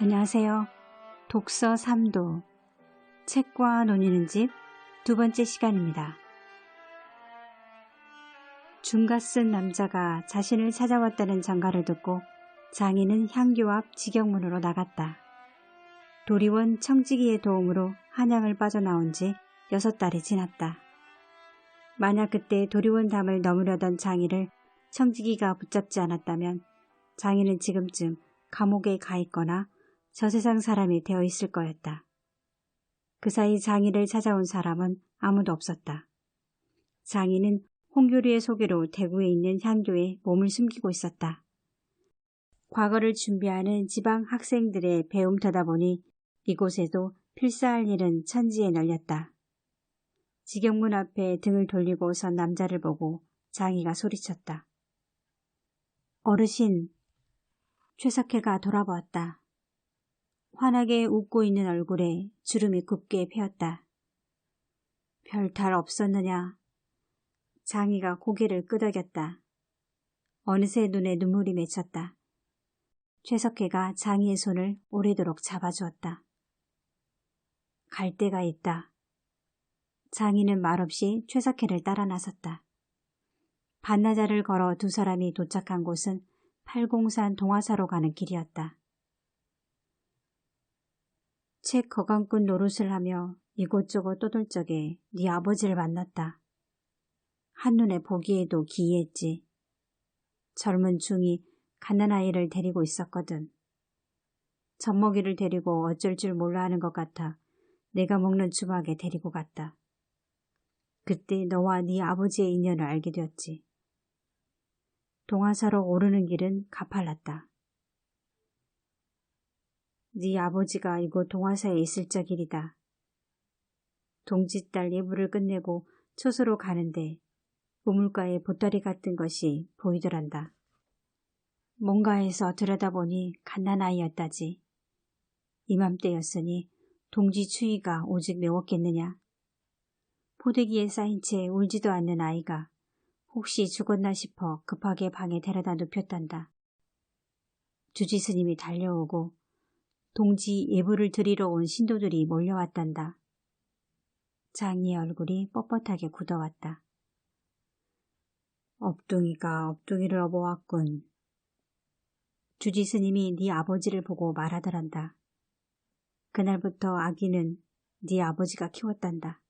안녕하세요. 독서 3도 책과 논의는 집 두 번째 시간입니다. 중가 쓴 남자가 자신을 찾아왔다는 장가를 듣고 장인은 향교 앞 직영문으로 나갔다. 도리원 청지기의 도움으로 한양을 빠져나온 지 여섯 달이 지났다. 만약 그때 도리원 담을 넘으려던 장인을 청지기가 붙잡지 않았다면 장인은 지금쯤 감옥에 가 있거나 저 세상 사람이 되어 있을 거였다. 그 사이 장인을 찾아온 사람은 아무도 없었다. 장인은 홍교리의 소개로 대구에 있는 향교에 몸을 숨기고 있었다. 과거를 준비하는 지방 학생들의 배움터다 보니 이곳에도 필사할 일은 천지에 널렸다. 직영문 앞에 등을 돌리고 선 남자를 보고 장이가 소리쳤다. 어르신, 최석혜가 돌아보았다. 환하게 웃고 있는 얼굴에 주름이 곱게 펴었다. 별 탈 없었느냐? 장이가 고개를 끄덕였다. 어느새 눈에 눈물이 맺혔다. 최석혜가 장이의 손을 오래도록 잡아주었다. 갈 데가 있다. 장이는 말없이 최석혜를 따라 나섰다. 반나절을 걸어 두 사람이 도착한 곳은 팔공산 동화사로 가는 길이었다. 책 거강꾼 노릇을 하며 이곳저곳 떠돌 적에 네 아버지를 만났다. 한눈에 보기에도 기이했지. 젊은 중이 갓난아이를 데리고 있었거든. 젖먹이를 데리고 어쩔 줄 몰라 하는 것 같아 내가 먹는 주막에 데리고 갔다. 그때 너와 네 아버지의 인연을 알게 되었지. 동화사로 오르는 길은 가팔랐다. 네 아버지가 이곳 동화사에 있을 적일이다. 동지딸 예불을 끝내고 초소로 가는데 우물가에 보따리 같은 것이 보이더란다. 뭔가에서 들여다보니 갓난아이였다지. 이맘때였으니 동지 추위가 오직 매웠겠느냐. 포대기에 쌓인 채 울지도 않는 아이가 혹시 죽었나 싶어 급하게 방에 데려다 눕혔단다. 주지 스님이 달려오고 동지 예불을 드리러 온 신도들이 몰려왔단다. 장이의 얼굴이 뻣뻣하게 굳어왔다. 업둥이가 업둥이를 업어왔군. 주지 스님이 네 아버지를 보고 말하더란다. 그날부터 아기는 네 아버지가 키웠단다.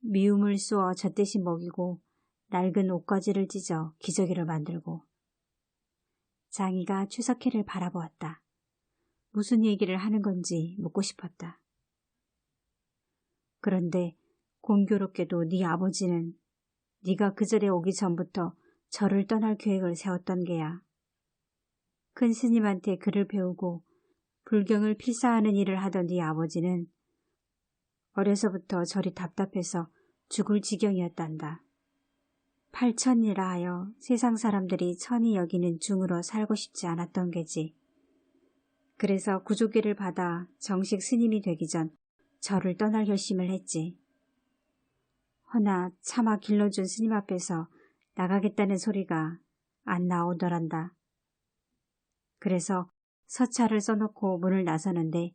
미움을 쏘어 젖대신 먹이고 낡은 옷가지를 찢어 기저귀를 만들고 장이가 최석혜를 바라보았다. 무슨 얘기를 하는 건지 묻고 싶었다. 그런데 공교롭게도 네 아버지는 네가 그 절에 오기 전부터 절을 떠날 계획을 세웠던 게야. 큰 스님한테 글을 배우고 불경을 필사하는 일을 하던 네 아버지는 어려서부터 절이 답답해서 죽을 지경이었단다. 팔천이라 하여 세상 사람들이 천이 여기는 중으로 살고 싶지 않았던 게지. 그래서 구조기를 받아 정식 스님이 되기 전 저를 떠날 결심을 했지. 허나 차마 길러준 스님 앞에서 나가겠다는 소리가 안 나오더란다. 그래서 서차를 써놓고 문을 나서는데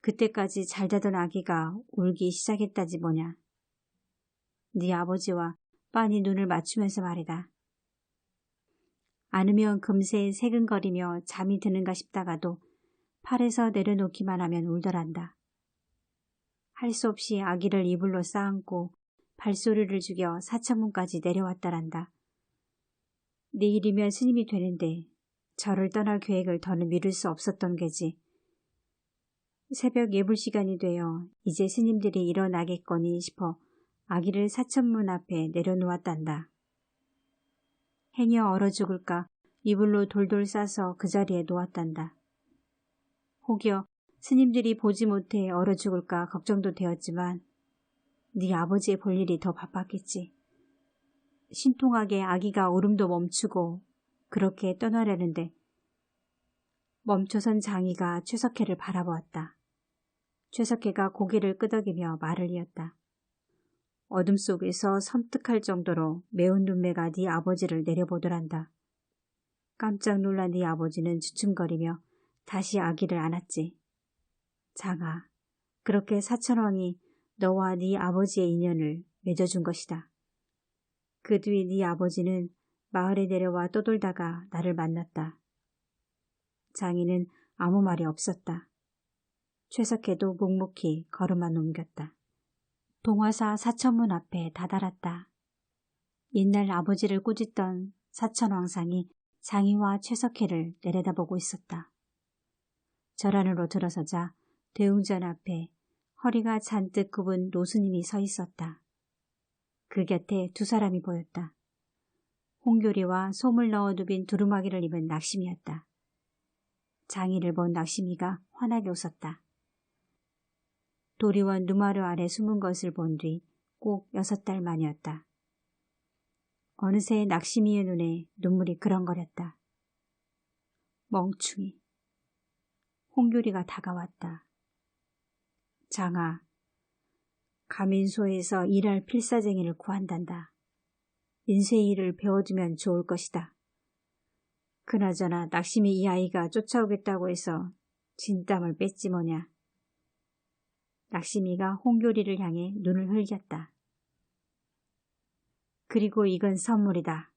그때까지 잘 자던 아기가 울기 시작했다지 뭐냐. 네 아버지와 빤히 눈을 맞추면서 말이다. 않으면 금세 새근거리며 잠이 드는가 싶다가도 팔에서 내려놓기만 하면 울더란다. 할 수 없이 아기를 이불로 쌓안고 발소리를 죽여 사창문까지 내려왔다란다. 내일이면 스님이 되는데 저를 떠날 계획을 더는 미룰 수 없었던 게지. 새벽 예불 시간이 되어 이제 스님들이 일어나겠거니 싶어 아기를 사천문 앞에 내려놓았단다. 행여 얼어 죽을까 이불로 돌돌 싸서 그 자리에 놓았단다. 혹여 스님들이 보지 못해 얼어 죽을까 걱정도 되었지만 네 아버지의 볼 일이 더 바빴겠지. 신통하게 아기가 울음도 멈추고 그렇게 떠나려는데 멈춰선 장이가 최석혜를 바라보았다. 최석혜가 고개를 끄덕이며 말을 이었다. 어둠 속에서 섬뜩할 정도로 매운 눈매가 네 아버지를 내려보더란다. 깜짝 놀란 네 아버지는 주춤거리며 다시 아기를 안았지. 장아, 그렇게 사천왕이 너와 네 아버지의 인연을 맺어준 것이다. 그 뒤 네 아버지는 마을에 내려와 떠돌다가 나를 만났다. 장인은 아무 말이 없었다. 최석해도 묵묵히 걸음만 옮겼다. 동화사 사천문 앞에 다다랐다. 옛날 아버지를 꾸짖던 사천왕상이 장희와 최석해를 내려다보고 있었다. 절 안으로 들어서자 대웅전 앞에 허리가 잔뜩 굽은 노스님이 서 있었다. 그 곁에 두 사람이 보였다. 홍교리와 솜을 넣어 누빈 두루마기를 입은 낙심이었다. 장희를 본 낙심이가 환하게 웃었다. 도리원 누마루 아래 숨은 것을 본 뒤 꼭 여섯 달 만이었다. 어느새 낙심이의 눈에 눈물이 그렁거렸다. 멍충이. 홍규리가 다가왔다. 장아, 가민소에서 일할 필사쟁이를 구한단다. 인쇄 일을 배워두면 좋을 것이다. 그나저나 낙심이 이 아이가 쫓아오겠다고 해서 진땀을 뺐지 뭐냐. 낙심이가 홍교리를 향해 눈을 흘겼다. 그리고 이건 선물이다.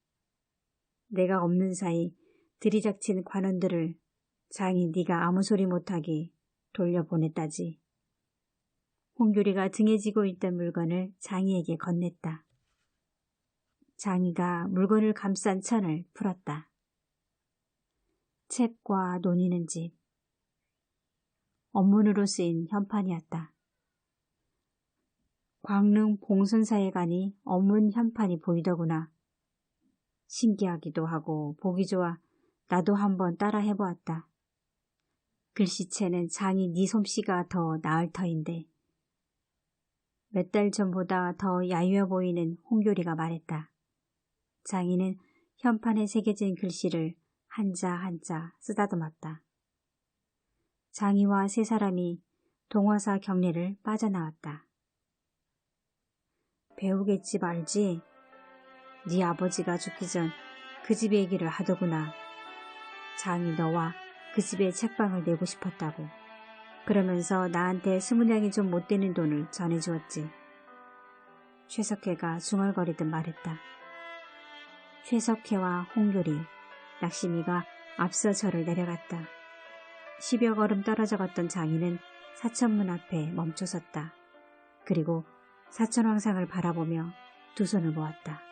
내가 없는 사이 들이닥친 관원들을 장이 네가 아무 소리 못하게 돌려보냈다지. 홍규리가 등에 지고 있던 물건을 장이에게 건넸다. 장이가 물건을 감싼 천을 풀었다. 책과 논이는 집. 업문으로 쓰인 현판이었다. 광릉 봉선사에 가니 업문 현판이 보이더구나. 신기하기도 하고 보기 좋아 나도 한번 따라 해보았다. 글씨체는 장이 네 솜씨가 더 나을 터인데 몇 달 전보다 더 야유어 보이는 홍교리가 말했다. 장이는 현판에 새겨진 글씨를 한자 한자 쓰다듬었다. 장이와 세 사람이 동화사 경례를 빠져나왔다. 배우겠지 말지. 네 아버지가 죽기 전 그 집 얘기를 하더구나. 장이 너와 그 집에 책방을 내고 싶었다고. 그러면서 나한테 스무냥이 좀 못되는 돈을 전해주었지. 최석혜가 중얼거리듯 말했다. 최석혜와 홍교리, 낙심이가 앞서 절을 내려갔다. 십여 걸음 떨어져 갔던 장인은 사천문 앞에 멈춰섰다. 그리고 사천왕상을 바라보며 두 손을 모았다.